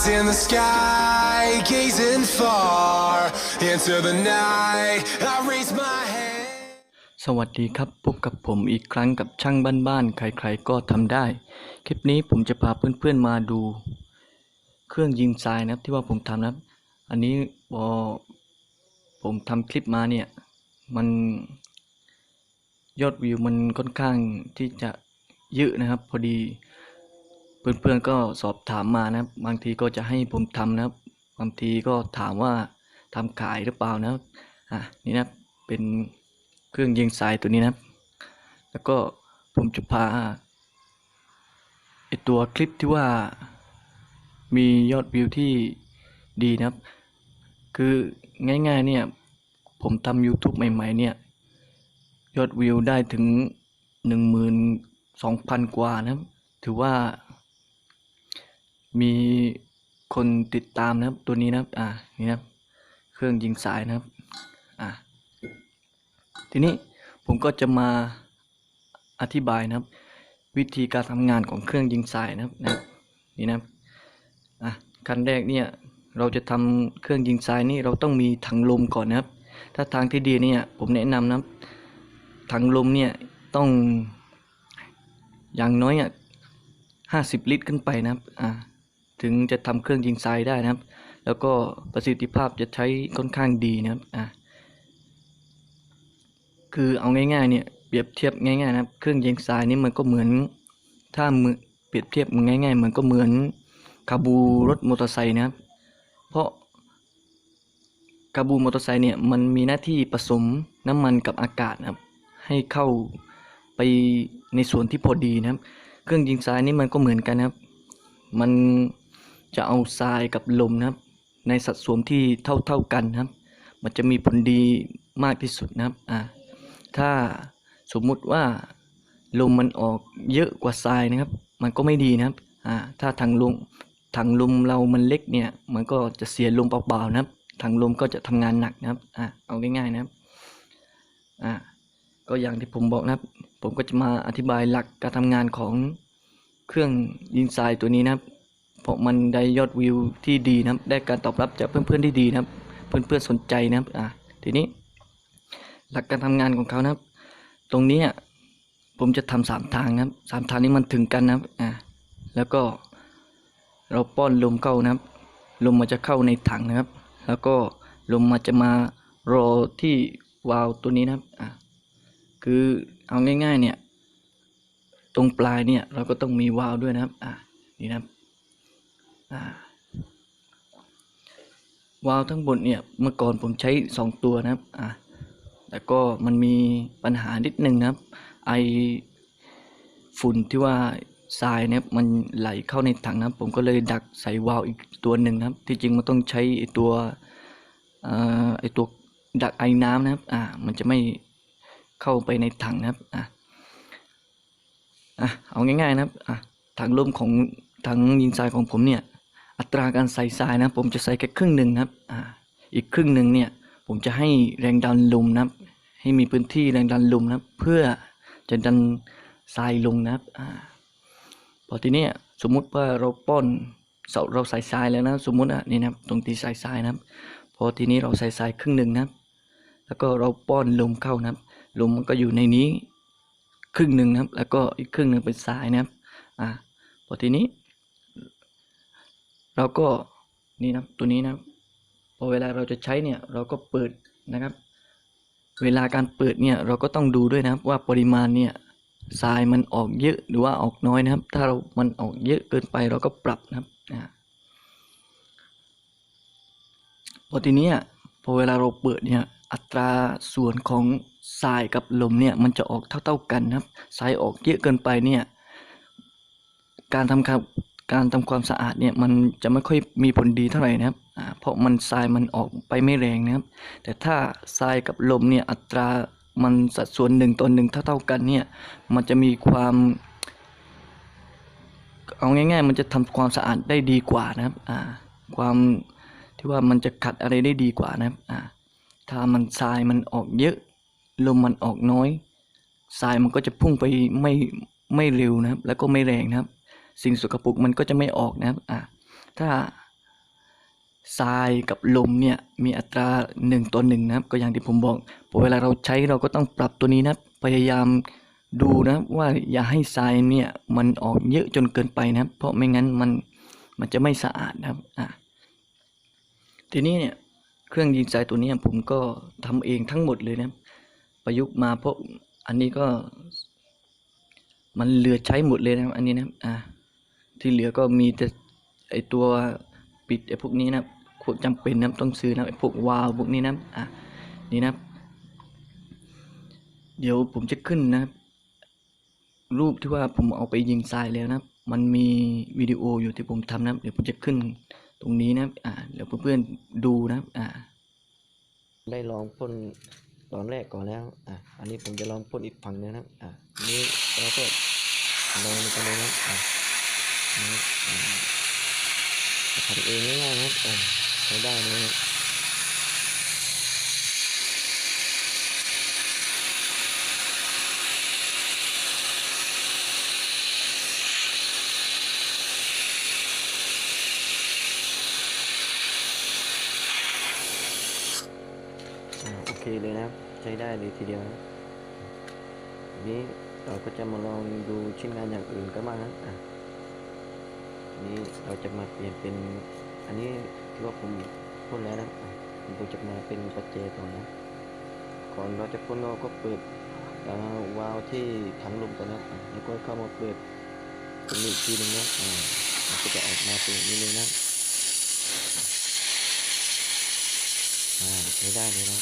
eyes in the sky, gazing far into the night. I raise my hand. สวัสดีครับ พบกับผมอีกครั้งกับช่างบ้านๆ ใครๆ ก็ทำได้ คลิปนี้ผมจะพาเพื่อนๆ มาดู เครื่องยิงทรายนะครับที่ว่าผมทำนะครับ อันนี้พอผมทำคลิปมาเนี่ย มันยอดวิวมันค่อนข้างที่จะเยอะนะครับ พอดี เพื่อนๆก็สอบถามมานะครับบางทีก็จะให้ผมทำนะครับบางทีก็ถามว่าทำขายหรือเปล่านะอะนี่นะเป็นเครื่องยิงทรายตัวนี้นะแล้วก็ผมจะพาไอตัวคลิปที่ว่ามียอดวิวที่ดีนะครับ คือง่ายๆเนี่ยผมทำ YouTube ใหม่ ๆ เนี่ย ยอดวิวได้ถึงหนึ่งหมื่นสองพันกว่านะครับ ถือว่า มีคนติดตามนะครับ ตัวนี้นะครับ อ่า นี่นะครับ เครื่องยิงสายนะครับ อ่า ทีนี้ผมก็จะมาอธิบายนะครับ วิธีการทำงานของเครื่องยิงสายนะครับนะนี่นะครับ อะขั้นแรกเนี่ย เราจะทำเครื่องยิงทรายนี่เราต้องมีถังลมก่อนนะครับ ถ้าทางที่ดีเนี่ย ผมแนะนำนะครับ ถังลมเนี่ยต้องอย่างน้อยอะห้าสิบลิตรขึ้นไปนะครับ อ่า ถึงจะทำเครื่องยิงทรายได้นะครับ แล้วก็ประสิทธิภาพจะใช้ค่อนข้างดีนะครับอ่าคือเอาง่ายๆเนี่ยเปรียบเทียบง่ายๆนะครับ เครื่องยิงทรายนี่มันก็เหมือนถ้ามือเปรียบเทียบง่ายๆมันก็เหมือนคาบูรถมอเตอร์ไซค์นะครับ เพราะคาบูมอเตอร์ไซค์เนี่ยมันมีหน้าที่ผสมน้ำมันกับอากาศนะครับ ให้เข้าไปในส่วนที่พอดีนะครับ เครื่องยิงทรายนี่มันก็เหมือนกันนะครับ มัน จะเอาทรายกับลมนะครับ ในสัดส่วนที่เท่าเท่าๆกันนะครับ มันจะมีผลดีมากที่สุดนะครับอ่าถ้าสมมุติว่าลมมันออกเยอะกว่าทรายนะครับ มันก็ไม่ดีนะครับอ่าถ้าถังลมถังลมเรามันเล็กเนี่ย มันก็จะเสียลมเปล่าๆนะครับถังลมก็จะทำงานหนักนะครับอ่าเอาง่ายๆนะครับอ่าก็อย่างที่ผมบอกนะครับ ผมก็จะมาอธิบายหลักการทำงานของเครื่องยิงทรายตัวนี้นะครับ เพราะมันได้ยอดวิวที่ดีนะครับ ได้การตอบรับจากเพื่อนๆที่ดีนะครับ เพื่อนๆสนใจนะครับอ่าทีนี้ หลักการทำงานของเขานะครับ ตรงนี้ผมจะทำสามทางนะครับสามทางนี้มันถึงกันนะครับอ่าแล้วก็เราป้อนลมเข้านะครับ ลมมันจะเข้าในถังนะครับ แล้วก็ลมมันจะมารอที่วาล์วตัวนี้นะครับอ่าคือเอาง่ายๆเนี่ย ตรงปลายเนี่ยเราก็ต้องมีวาล์วด้วยนะครับอ่านี่นะครับ วาล์วทั้งหมดเนี่ยเมื่อก่อนผมใช้สองตัวนะครับอ่าแต่ก็มันมีปัญหานิดนึงนะครับ ไอฝุ่นที่ว่าทรายเนะครับมันไหลเข้าในถังนะผมก็เลยดักใส่วาล์วอีกตัวหนึ่งนะครับ ที่จริงมันต้องใช้ไอตัวอไอตัวดักไอน้ำนะครับ อ่า มันจะไม่เข้าไปในถังนะครับ อ่าอะเอาง่ายๆนะครับ อะถังลมของถังยิงทรายของผมเนี่ย อัตราการใส่ทรายนะ ผมจะใส่แค่ครึ่งหนึ่งนะครับอ่าอีกครึ่งหนึ่งเนี่ย ผมจะให้แรงดันลมนะครับ ให้มีพื้นที่แรงดันลมนะครับ เพื่อจะดันทรายลงนะครับอ่าพอทีนี้สมมุติว่าเราป้อนเสาเราใส่ทรายแล้วนะสมมุติอะนี่นะครับตรงที่ใส่ทรายนะครับ พอทีนี้เราใส่ทรายครึ่งหนึ่งนะครับ แล้วก็เราป้อนลมเข้านะครับลมมันก็อยู่ในนี้ครึ่งหนึ่งนะครับ แล้วก็อีกครึ่งหนึ่งเป็นทรายนะครับอ่าพอทีนี้ เราก็นี่นะตัวนี้นะพอเวลาเราจะใช้เนี่ยเราก็เปิดนะครับ เวลาการเปิดเนี่ยเราก็ต้องดูด้วยนะครับว่าปริมาณเนี่ยทรายมันออกเยอะหรือว่าออกน้อยนะครับ ถ้าเรา มันออกเยอะเกินไปเราก็ปรับนะครับอ่าพอทีนี้พอเวลาเราเปิดเนี่ยอัตราส่วนของทรายกับลมเนี่ยมันจะออกเท่าๆกันนะครับทรายออกเยอะเกินไปเนี่ยการทำความ การทำความสะอาดเนี่ยมันจะไม่ค่อยมีผลดีเท่าไหร่นะครับ เพราะมันทรายมันออกไปไม่แรงนะครับ แต่ถ้าทรายกับลมเนี่ยอัตรามันสัดส่วนหนึ่งต่อหนึ่งเท่าๆกันเนี่ยมันจะมีความเอาง่ายๆ มันจะทำความสะอาดได้ดีกว่านะครับอ่าความที่ว่ามันจะขัดอะไรได้ดีกว่านะครับอ่าถ้ามันทรายมันออกเยอะ ลมมันออกน้อยทรายมันก็จะพุ่งไปไม่ไม่เร็วนะครับ แล้วก็ไม่แรงนะครับ สิ่งสกปรกมันก็จะไม่ออกนะครับอ่าถ้าทรายกับลมเนี่ยมีอัตราหนึ่งต่อหนึ่งนะครับก็อย่างที่ผมบอกพอเวลาเราใช้เราก็ต้องปรับตัวนี้นะพยายามดูนะว่าอย่าให้ทรายเนี่ยมันออกเยอะจนเกินไปนะครับ เพราะไม่งั้นมันมันจะไม่สะอาดนะครับอะทีนี้เนี่ยเครื่องยิงทรายตัวนี้ผมก็ทำเองทั้งหมดเลยนะครับประยุกต์มาเพราะอันนี้ก็ มันเหลือใช้หมดเลยนะครับอันนี้นะครับอะ ที่เหลือก็มีแต่ไอตัวปิดไอพวกนี้นะครับควรจำเป็นนะต้องซื้อนะไอพวกวาล์วพวกนี้นะอะนี่นะเดี๋ยวผมจะขึ้นนะรูปที่ว่าผมเอาไปยิงทรายแล้วนะมันมีวิดีโออยู่ที่ผมทำนะเดี๋ยวผมจะขึ้นตรงนี้นะอ่าเดี๋ยวเพื่อนๆดูนะอ่าได้ลองพ่นตอนแรกก่อนแล้วอะอันนี้ผมจะลองพ่นอีกฝั่งหนึงนะอะนี้เราก็ลองกันเลยนะอะ ทำเองง่ายๆนะครับใช้ได้นะครับโอเคเลยนะครับ ใช้ได้เลยทีเดียวนี้เราก็จะมาลองดูชิ้นงานอย่างอื่นก็บ้างนะ นี้เราจะมาเปลี่ยนเป็น อันนี้ที่ว่าผมพ่นแล้วนะผมจะมาเป็นปัจเจก่อนนะ ก่อนเราจะพ่นเราก็เปิดวาล์วที่ถังลมก่อนนะ แล้วก็เข้ามาเปิดตรงนี้อีกทีหนึงนะอ่ามันก็จะออกมาเป็นนี้เลยนะ อ่าใช้ได้เลยนะ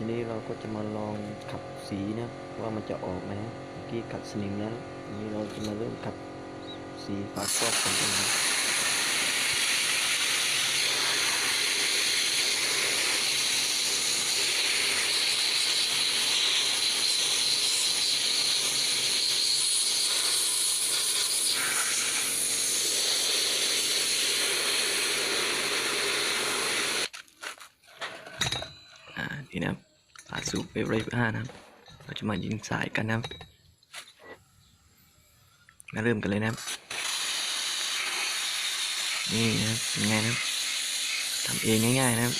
ทีนี้เราก็จะมาลองขับสีนะว่ามันจะออกไหมนะเมื่อกี้ขัดสนิมแล้วทีนี้เราจะมาเริ่มขัดสีฝาครอบกันนะ อ่านี่นะครับอาสูบเวฟไรห้านะครับ เราจะมายิงสายกันนะครับ มาเริ่มกันเลยนะครับ นี่นะครับเป็นไงนะครับทำเองง่าย ๆ นะครับ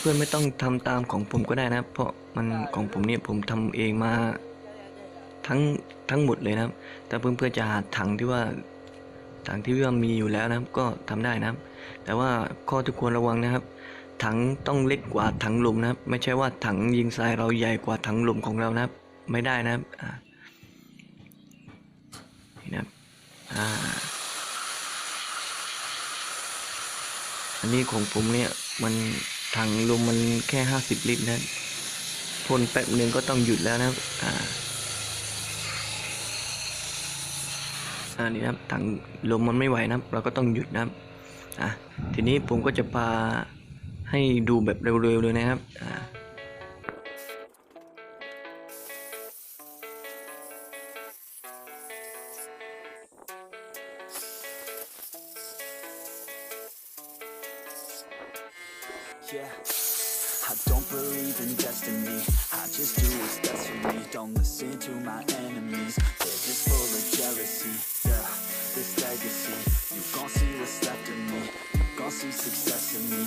เพื่อนๆไม่ต้องทำตามของผมก็ได้นะครับเพราะมันของผมเนี่ยผมทำเองมาทั้งทั้งหมดเลยนะครับแต่เพื่อนๆจะหาถังที่ว่าถังที่ว่ามีอยู่แล้วนะครับก็ทำได้นะครับ แต่ว่าข้อที่ควรระวังนะครับ ถังต้องเล็กกว่าถังลมนะครับ ไม่ใช่ว่าถังยิงทรายเราใหญ่กว่าถังลมของเรานะครับ ไม่ได้นะครับนี่นะครับอ่าอันนี้ของผมเนี่ยมันถังลมมันแค่ห้าสิบลิตรนะพ่นแป๊บหนึ่งก็ต้องหยุดแล้วนะครับอ่าอ่านี่นะถังลมมันไม่ไหวนะเราก็ต้องหยุดนะครับ อะทีนี้ผมก็จะพาให้ดูแบบเร็วๆเลยนะครับอ่า Yeah, I don't believe in destiny. I just do what's best for me. Don't listen to my enemies. They're just full of jealousy. See success in me.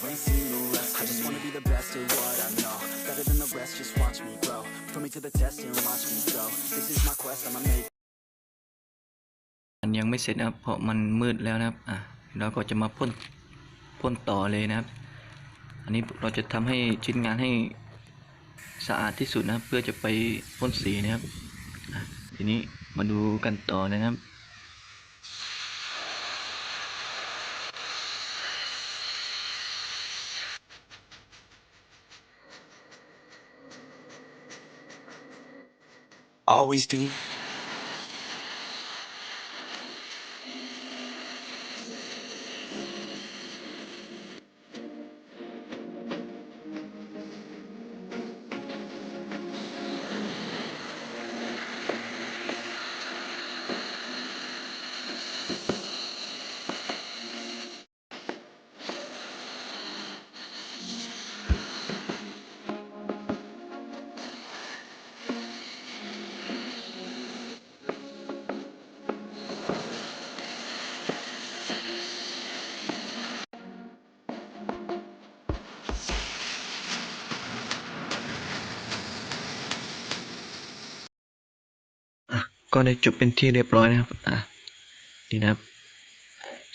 You ain't seen the rest I just wanna be the best at what I know. Better than the rest, just watch me grow. Put me to the test and watch me go. This is my quest, I'ma make มันยังไม่เสร็จนะครับ เพราะมันมืดแล้วนะครับ อะ เราก็จะมาพ่น พ่นต่อเลยนะครับ อันนี้เราจะทำให้ชิ้นงานให้สะอาดที่สุดนะครับ เพื่อจะไปพ่นสีนะครับ ทีนี้มาดูกันต่อนะครับ Always do. ก็ได้จบเป็นที่เรียบร้อยนะครับ อะ นี่นะครับ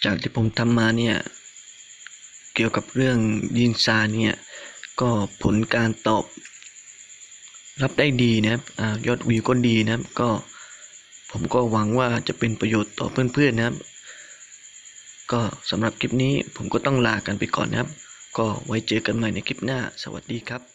จากที่ผมทำมาเนี่ย เกี่ยวกับเรื่องยินซาเนี่ย ก็ผลการตอบ รับได้ดีนะครับอายอดวิวก็ดีนะครับ ก็ผมก็หวังว่าจะเป็นประโยชน์ต่อเพื่อนๆนะครับ ก็สำหรับคลิปนี้ผมก็ต้องลากันไปก่อนนะครับ ก็ไว้เจอกันใหม่ในคลิปหน้า สวัสดีครับ